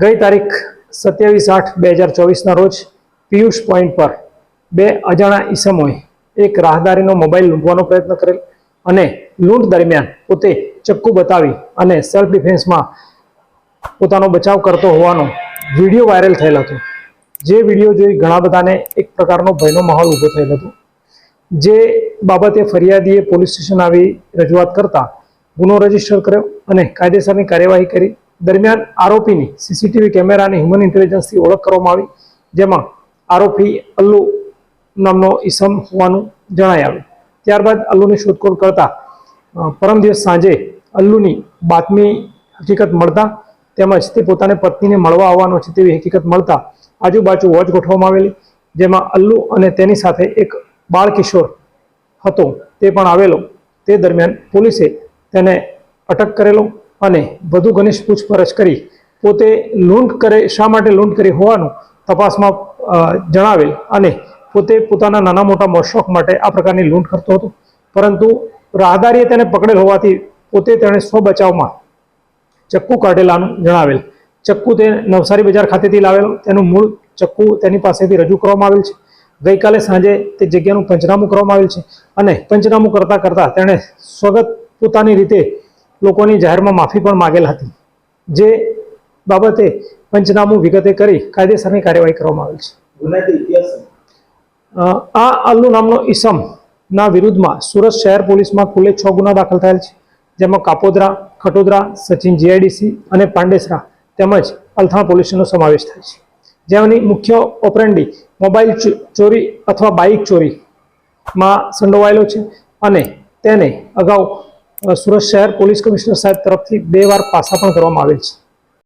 ગઈ તારીખ સત્યાવીસ આઠ બે હજાર ચોવીસના રોજ પિયુષ પોઈન્ટ પર બે અજાણા ઈસમોએ એક રાહદારીનો મોબાઈલ લૂંટવાનો પ્રયત્ન કરેલ અને લૂંટ દરમિયાન પોતે ચક્કુ બતાવી અને સેલ્ફ ડિફેન્સમાં પોતાનો બચાવ કરતો હોવાનો વીડિયો વાયરલ થયેલ હતો. જે વીડિયો જોઈ ઘણા બધાને એક પ્રકારનો ભયનો માહોલ ઊભો થયેલ હતો. જે બાબતે ફરિયાદીએ પોલીસ સ્ટેશન આવી રજૂઆત કરતા ગુનો રજિસ્ટર કર્યો અને કાયદેસરની કાર્યવાહી કરી દરમિયાન આરોપીની સીસીટીવી કેમેરા અને હ્યુમન ઇન્ટેલિજન્સથી ઓળખ કરવામાં આવી, જેમાં આરોપી અલ્લુ નામનો ઈસમ હોવાનું જણાઈ આવ્યું. ત્યારબાદ અલ્લુની શોધખોળ કરતા પરમ દિવસ સાંજે અલ્લુની બાતમી હકીકત મળતા તેમજ તે પોતાને પત્નીને મળવા આવવાનો છે તેવી હકીકત મળતા આજુબાજુ વોચ ગોઠવવામાં આવેલી, જેમાં અલ્લુ અને તેની સાથે એક બાળ કિશોર હતો તે પણ આવેલો. તે દરમિયાન પોલીસે તેને અટક કરેલો. અને વધુ ઘનિષ્ઠ પૂછપરછ કરી પોતે લૂંટ કરે, શા માટે લૂંટ કરી હોવાનું તપાસમાં જણાવેલ અને પોતે પોતાના નાના મોટા મોશોખ માટે આ પ્રકારની લૂંટ કરતો હતો. પરંતુ રાહદારીએ તેને પકડેલ હોવાથી પોતે તેણે સ્વ બચાવમાં ચક્કુ કાઢેલાનું જણાવેલ. ચક્કુ તે નવસારી બજાર ખાતેથી લાવેલો. તેનું મૂળ ચક્કુ તેની પાસેથી રજૂ કરવામાં આવેલ છે. ગઈકાલે સાંજે તે જગ્યાનું પંચનામું કરવામાં આવેલ છે અને પંચનામું કરતાં કરતાં તેણે સ્વગત પોતાની રીતે લોકોની જાહેરમાં માફી પણ માગેલ હતી. જે બાબતે પંચનામું વિગતે કરી કાયદેસરની કાર્યવાહી કરવામાં આવેલ છે. આ અલ્લુ નામનો ઈસમ ના વિરુદ્ધમાં સુરત શહેર પોલીસમાં કુલે છ ગુના દાખલ થયેલ છે. જેમાં કાપોદરા ખટોદરા સચિન જીઆઈડીસી અને પાંડેસરા તેમજ અલથાણ પોલીસનો સમાવેશ થાય છે. જેમની મુખ્ય ઓપરેન્ડી મોબાઈલ ચોરી અથવા બાઇક ચોરીમાં સંડોવાયેલો છે અને તેને અગાઉ સુરત શહેર પોલીસ કમિશનર સાહેબ તરફથી બે વાર પાસા પણ કરવામાં આવેલ છે.